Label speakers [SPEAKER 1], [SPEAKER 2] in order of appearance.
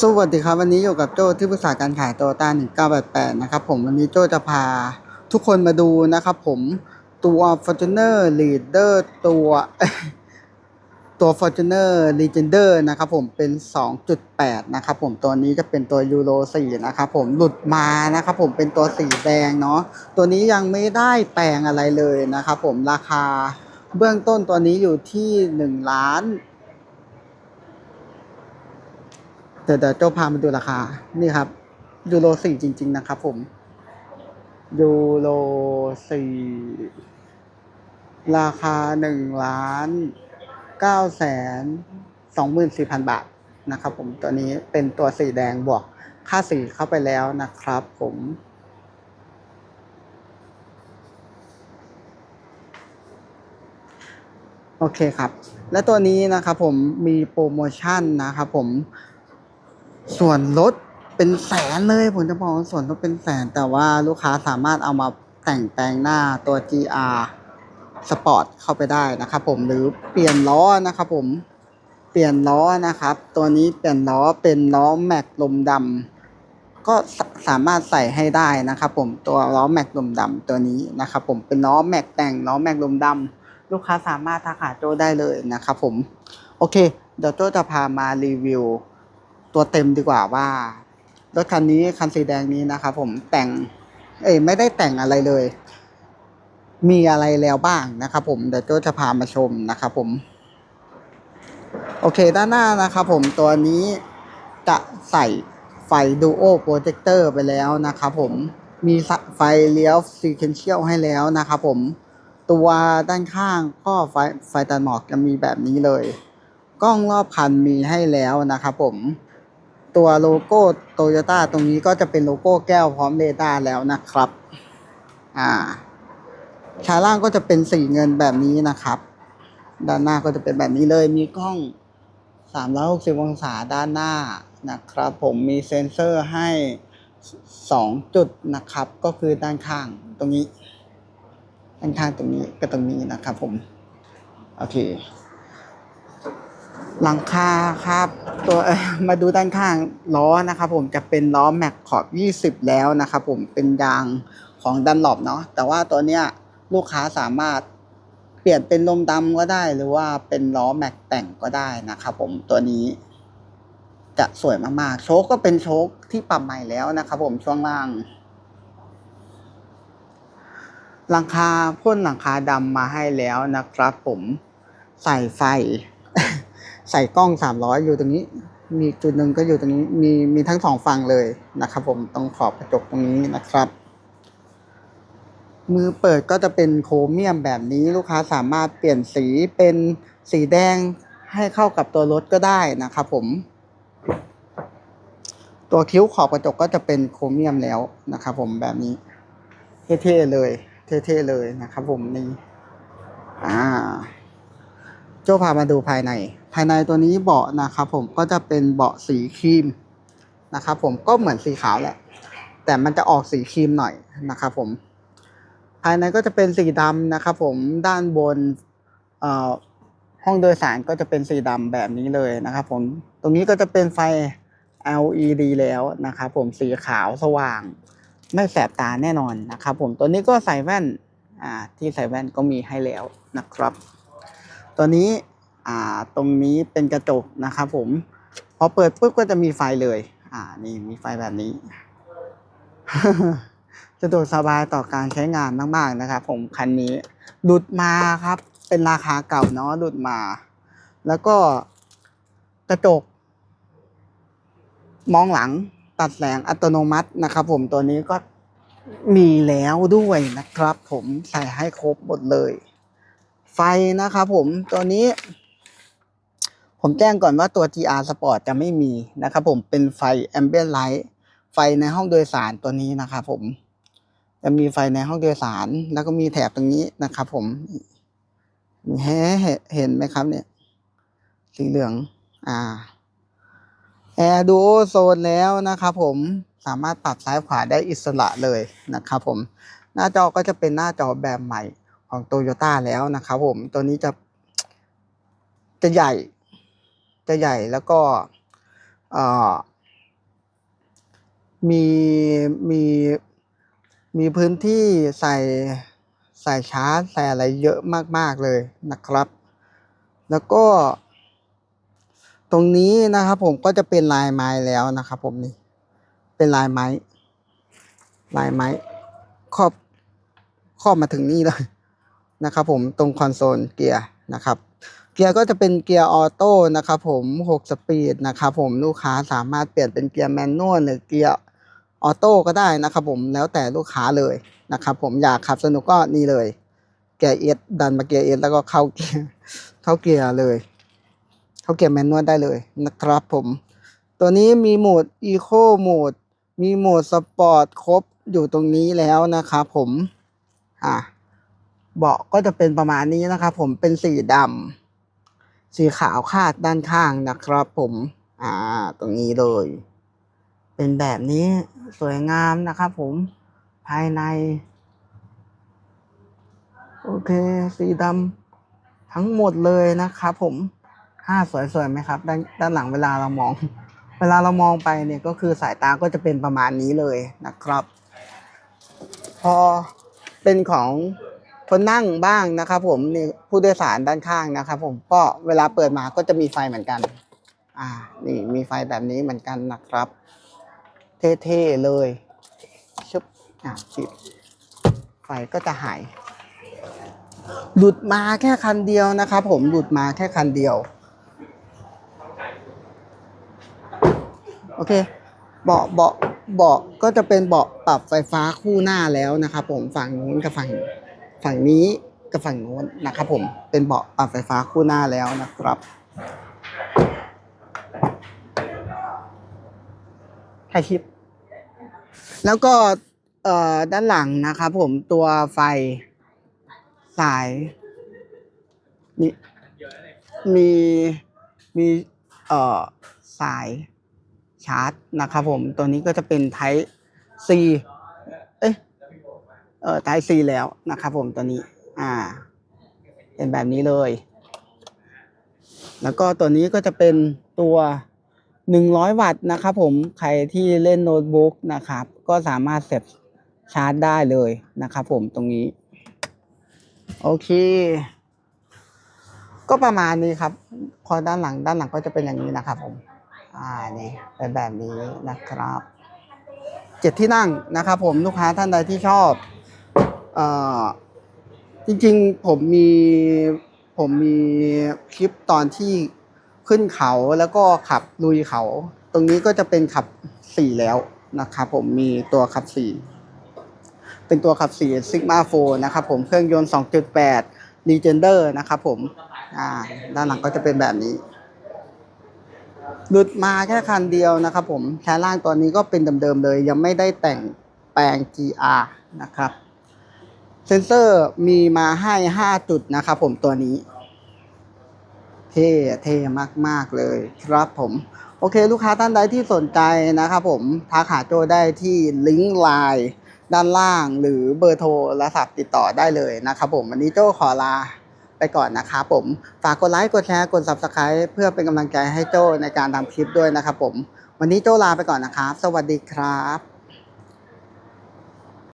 [SPEAKER 1] สวัสดีครับ วันนี้อยู่กับโจ้ที่ปรึกษาการขายโตต้า1988 นะครับผมวันนี้โจ้จะพาทุกคนมาดูนะครับผมตัว Fortuner Leader ตัวตัว Fortuner Legender นะครับผมเป็น 2.8 นะครับผมตัวนี้จะเป็นตัวยูโร4นะครับผมหลุดมานะครับผมเป็นตัวสีแดงเนาะตัวนี้ยังไม่ได้แปลงอะไรเลยนะครับผมราคาเบื้องต้นตัวนี้อยู่ที่1ล้าน เดี๋ยวเดี๋ยวจ้พามาดูราคา นี่ครับ ยูโรสี่จริง ๆ นะครับผม ยูโรสี่ราคาหนึ่งล้านเก้าแสนสองหมื่นสี่พันบาทนะครับผมตัวนี้เป็นตัวสีแดงบวกค่าสีเข้าไปแล้วนะครับผมโอเคครับ และตัวนี้นะครับผมมีโปรโมชั่นนะครับผม ส่วนลดเป็นแสนเลยผมจะบอกว่าส่วนลดเป็นแสน แต่ว่าลูกค้าสามารถเอามาแต่งแปลงหน้าตัว GR Sport เข้าไปได้นะครับผมหรือเปลี่ยนล้อนะครับผมเปลี่ยนล้อนะครับ ตัวนี้เปลี่ยนล้อเป็นล้อแม็กลมดำก็สสามารถใส่ให้ได้นะครับผมตัวล้อแม็กลมดำตัวนี้นะครับผมเป็นล้อแม็กแต่งล้อแม็กลมดำลูกค้าสามารถทักหาโจได้เลยนะครับผมโอเค เดี๋ยวโจจะพามารีวิว ตัวเต็มดีกว่าว่ารถคันนี้คันสีแดงนี้นะครับผมแต่ง เอ้ยไม่ได้แต่งอะไรเลย มีอะไรแล้วบ้างนะครับผมเดี๋ยวโจจะพามาชมนะครับผม โอเคด้านหน้านะครับผมตัวนี้จะใส่ไฟ Duo Projector ไปแล้วนะครับผมมีไฟเลี้ยว Sequential ให้แล้วนะครับผมตัวด้านข้างก็ไฟไฟตัดหมอกจะมีแบบนี้เลย กล้องรอบคันมีให้แล้วนะครับผม ตัวโลโก้โตโยต้าตรงนี้ก็จะเป็นโลโก้แก้วพร้อมเรดาร์แล้วนะครับ อ่าชาล่างก็จะเป็นสีเงินแบบนี้นะครับ ด้านหน้าก็จะเป็นแบบนี้เลยมีกล้อง 360 องศาด้านหน้านะครับ ผมมีเซ็นเซอร์ให้ 2 จุดนะครับ ก็คือด้านข้างตรงนี้ด้านข้างตรงนี้กับตรงนี้นะครับผม โอเค หลังคาครับ ตัวมาดูด้านข้างล้อนะครับผมจะเป็นล้อแม็กขอบ 20 แล้วนะครับผมเป็นยางของดันหลบเนาะแต่ว่าตัวเนี้ยลูกค้าสามารถเปลี่ยนเป็นลมดำก็ได้ หรือว่าเป็นล้อแม็กแต่งก็ได้นะครับผมตัวนี้จะสวยมากๆ โชคก็เป็นโชคที่ปรับใหม่แล้วนะครับผมช่วงล่าง หลังคาพ่นหลังคาดำมาให้แล้วนะครับผมใส่ไฟ ใส่กล้อง 300 อยู่ตรงนี้ มีจุดหนึ่งก็อยู่ตรงนี้ มีมีทั้งสองฝั่งเลยนะครับผมตรงขอบกระจกตรงนี้นะครับ มือเปิดก็จะเป็นโครเมียมแบบนี้ลูกค้าสามารถเปลี่ยนสีเป็นสีแดงให้เข้ากับตัวรถก็ได้นะครับผม ตัวคิ้วขอบกระจกก็จะเป็นโครเมียมแล้วนะครับผมแบบนี้ เท่ๆเลย เท่ๆเลยนะครับผมนี่อ่าโจ้พามาดูภายใน ภายในตัวนี้เบาะนะครับผมก็จะเป็นเบาะสีครีมนะครับผมก็เหมือนสีขาวแหละ แต่มันจะออกสีครีมหน่อยนะครับผมภายในก็จะเป็นสีดำนะครับผมด้านบนห้องโดยสารก็จะเป็นสีดำแบบนี้เลยนะครับผมตรงนี้ก็จะเป็นไฟ LED แล้วนะครับผมสีขาวสว่าง ไม่แสบตาแน่นอนนะครับผมตัวนี้ก็ใส่แว่นที่ใส่แว่นก็มีให้แล้วนะครับ ตัวนี้ อ่าตรงนี้เป็นกระจกนะครับผมพอเปิดปุ๊บก็จะมีไฟเลย อ่านี่มีไฟแบบนี้ สะดวกสบายต่อการใช้งานมากๆนะครับผมคันนี้หลุดมาครับ เป็นราคาเก่าเนาะหลุดมา แล้วก็กระจก มองหลังตัดแสงอัตโนมัตินะครับ ผมตัวนี้ก็มีแล้วด้วยนะครับ ผมใส่ให้ครบหมดเลย ไฟนะครับผมตัวนี้ ผมแจ้งก่อนว่าตัว GR Sport จะไม่มีนะครับผมเป็นไฟ Ambient Light ไฟในห้องโดยสารตัวนี้นะครับผม จะมีไฟในห้องโดยสาร แล้วก็มีแถบตรงนี้นะครับผมเห็นเห็นไหมครับเนี่ย สีเหลือง อ่าแอร์ดูโซนแล้วนะครับผมสามารถปรับซ้ายขวาได้อิสระเลยนะครับผม หน้าจอก็จะเป็นหน้าจอแบบใหม่ของโตโยต้าแล้วนะครับผม ตัวนี้จะจะใหญ่ จะใหญ่แล้วก็มีมีมีพื้นที่ใส่ใส่ชาร์จใส่อะไรเยอะมาก ๆ เลยนะครับ แล้วก็ ตรงนี้นะครับผมก็จะเป็นลายไม้แล้วนะครับผมนี่ เป็นลายไม้ ลายไม้ครอบครอบมาถึงนี่เลยนะครับผมตรงคอนโซลเกียร์นะครับ เกียร์ก็จะเป็นเกียร์ออโต้นะครับผม6สปีดนะครับผมลูกค้าสามารถเปลี่ยนเป็นเกียร์แมนนวลหรือเกียร์ออโต้ก็ได้นะครับผมแล้วแต่ลูกค้าเลยนะครับผมอยากขับสนุกก็นี่เลย เกียร์เอสดันมาเกียร์เอสแล้วก็เข้าเกียร์เข้าเกียร์เลย เข้าเกียร์แมนนวลได้เลยนะครับผม ตัวนี้มีโหมด Eco โหมดมีโหมดสปอร์ตครบอยู่ตรงนี้แล้วนะครับผมอะเบาะก็จะเป็นประมาณนี้นะครับผมเป็นสีดำ สีขาวคาดด้านข้างนะครับผมอ่าตรงนี้เลย เป็นแบบนี้สวยงามนะครับผมภายใน โอเค สีดำทั้งหมดเลยนะครับผมห้าสวยๆไหมครับ ด้านด้านหลังเวลาเรามอง เวลาเรามองไปเนี่ยก็คือสายตาก็จะเป็นประมาณนี้เลยนะครับ พอเป็นของ คนนั่งบ้างนะครับผมนี่ผู้โดยสารด้านข้างนะครับผมก็เวลาเปิดมาก็จะมีไฟเหมือนกัน อ่า นี่มีไฟแบบนี้เหมือนกันนะครับ เท่ๆเลยชุบอะปิดไฟก็จะหาย หลุดมาแค่คันเดียวนะครับผมหลุดมาแค่คันเดียว โอเคเบาะเบาะเบาะก็จะเป็นเบาะปรับไฟฟ้าคู่หน้าแล้วนะครับผมฝั่งนู้นกับฝั่ง ฝั่งนี้กับฝั่งนู้นนะครับผมเป็นเบาะปรับไฟฟ้าคู่หน้าแล้วนะครับถ่ายคลิป แล้วก็ด้านหลังนะครับผมตัวไฟสายนี่มีมีเอ่อสายชาร์จนะครับผมตัวนี้ก็จะเป็น Type C เอ่อ Type C แล้วนะครับผมตัวนี้ อ่า เป็นแบบนี้เลย แล้วก็ตัวนี้ก็จะเป็นตัว 100 วัตต์นะครับผม ใครที่เล่นโน้ตบุ๊กนะครับ ก็สามารถเสียบชาร์จได้เลยนะครับผมตรงนี้ โอเค ก็ประมาณนี้ครับ พอด้านหลังด้านหลังก็จะเป็นอย่างนี้นะครับผม อ่า นี่เป็นแบบนี้นะครับ เจ็ดที่นั่งนะครับผมลูกค้าท่านใดที่ชอบ จริงๆผมมีผมมีคลิปตอนที่ขึ้นเขาแล้วก็ขับลุยเขา ตรงนี้ก็จะเป็นขับสี่แล้วนะครับผมมีตัวขับสี่เป็นตัวขับสี่ Sigma 4นะครับผมเครื่องยนต์ 2.8 Legender นะครับผมอ่าด้านหลังก็จะเป็นแบบนี้ หลุดมาแค่คันเดียวนะครับผมแค่ล่างตัวนี้ก็เป็นเดิมๆเลย ยังไม่ได้แต่งแปลง GR นะครับ เซนเซอร์มีมาให้ 5 จุดนะครับผมตัวนี้ เท่เท่มาก ๆ เลยครับผม โอเค ลูกค้าท่านใดที่สนใจนะครับผมทักหาโจได้ที่ลิงก์ไลน์ด้านล่าง หรือเบอร์โทรศัพท์ติดต่อได้เลยนะครับผม วันนี้โจขอลาไปก่อนนะครับผม ฝากกดไลค์ กดแชร์ กด subscribe เพื่อเป็นกำลังใจให้โจในการทำคลิปด้วยนะครับผม วันนี้โจลาไปก่อนนะครับ สวัสดีครับ